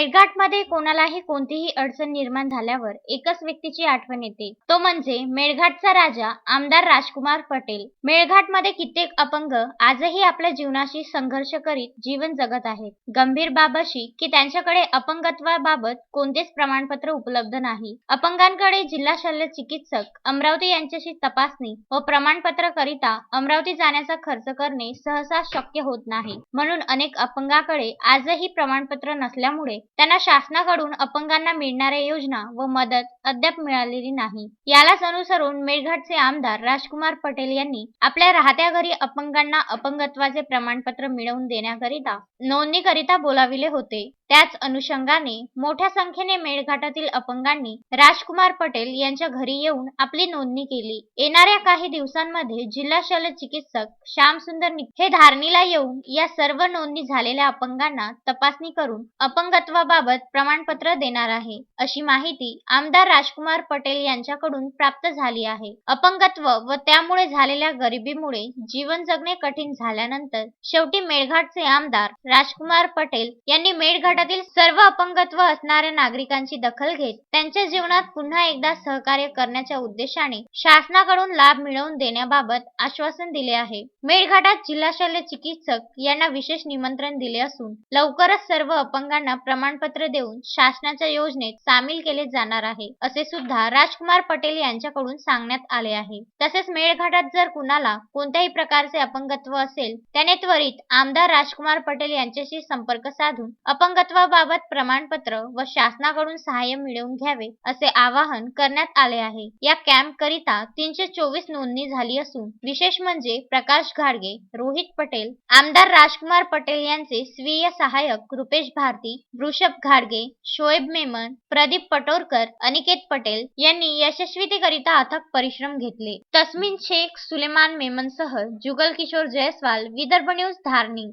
मेळघाटमध्ये कोणालाही कोणतीही अडचण निर्माण झाल्यावर एकच व्यक्तीची आठवण येते. तो म्हणजे मेळघाटचा राजा आमदार राजकुमार पटेल. मेळघाटमध्ये कित्येक अपंग आजही आपल्या जीवनाशी संघर्ष करीत जीवन जगत आहेत. गंभीर बाब अशी की त्यांच्याकडे अपंगत्वाबाबत कोणतेच प्रमाणपत्र उपलब्ध नाही. अपंगांकडे जिल्हा शल्य चिकित्सक अमरावती यांच्याशी तपासणी व प्रमाणपत्र करिता अमरावती जाण्याचा खर्च करणे सहसा शक्य होत नाही. म्हणून अनेक अपंगाकडे आजही प्रमाणपत्र नसल्यामुळे त्यांना शासनाकडून अपंगांना मिळणाऱ्या योजना व मदत अद्याप मिळालेली नाही. यालाच अनुसरून मेळघाटचे आमदार राजकुमार पटेल यांनी आपल्या राहत्या घरी अपंगांना अपंगत्वाचे प्रमाणपत्र मिळवून देण्याकरिता नोंदणीकरिता बोलाविले होते. त्याच अनुषंगाने मोठ्या संख्येने मेळघाटातील अपंगांनी राजकुमार पटेल यांच्या घरी येऊन आपली नोंदणी केली. येणाऱ्या काही दिवसांमध्ये जिल्हा शल्य चिकित्सक श्यामसुंदर हे धारणीला येऊन या सर्व नोंदणी झालेल्या अपंगांना तपासणी करून अपंगत्वाबाबत प्रमाणपत्र देणार आहे अशी माहिती आमदार राजकुमार पटेल यांच्याकडून प्राप्त झाली आहे. अपंगत्व व त्यामुळे झालेल्या गरिबीमुळे जीवन जगणे कठीण झाल्यानंतर शेवटी मेळघाटचे आमदार राजकुमार पटेल यांनी मेळघाट मेळघाटातील सर्व अपंगत्व असणाऱ्या नागरिकांची दखल घेत त्यांच्या जीवनात पुन्हा एकदा सहकार्य करण्याच्या उद्देशाने शासनाकडून लाभ मिळवून देण्याबाबत आश्वासन दिले आहे. मेळघाटात जिल्हा शल्य चिकित्सक यांना विशेष निमंत्रण दिले असून लवकरच सर्व अपंगांना प्रमाणपत्र देऊन शासनाच्या योजनेत सामील केले जाणार आहे असे सुद्धा राजकुमार पटेल यांच्याकडून सांगण्यात आले आहे. तसेच मेळघाटात जर कुणाला कोणत्याही प्रकारचे अपंगत्व असेल त्याने त्वरित आमदार राजकुमार पटेल यांच्याशी संपर्क साधून अपंगत्व सदस्यत्वाबाबत प्रमाणपत्र व शासनाकडून सहाय्य मिळवून घ्यावे असे आवाहन करण्यात आले आहे. या कॅम्प करिता तीनशे चोवीस नोंदणी झाली असून विशेष म्हणजे प्रकाश घाडगे रोहित पटेल आमदार राजकुमार पटेल यांचे स्वीय सहाय्यक रुपेश भारती वृषभ घाडगे शोएब मेमन प्रदीप पटोरकर अनिकेत पटेल यांनी यशस्वीतेकरिता अथक परिश्रम घेतले. तस्मिन शेख सुलेमान मेमनसह जुगल किशोर जयस्वाल विदर्भ न्यूज धारणी.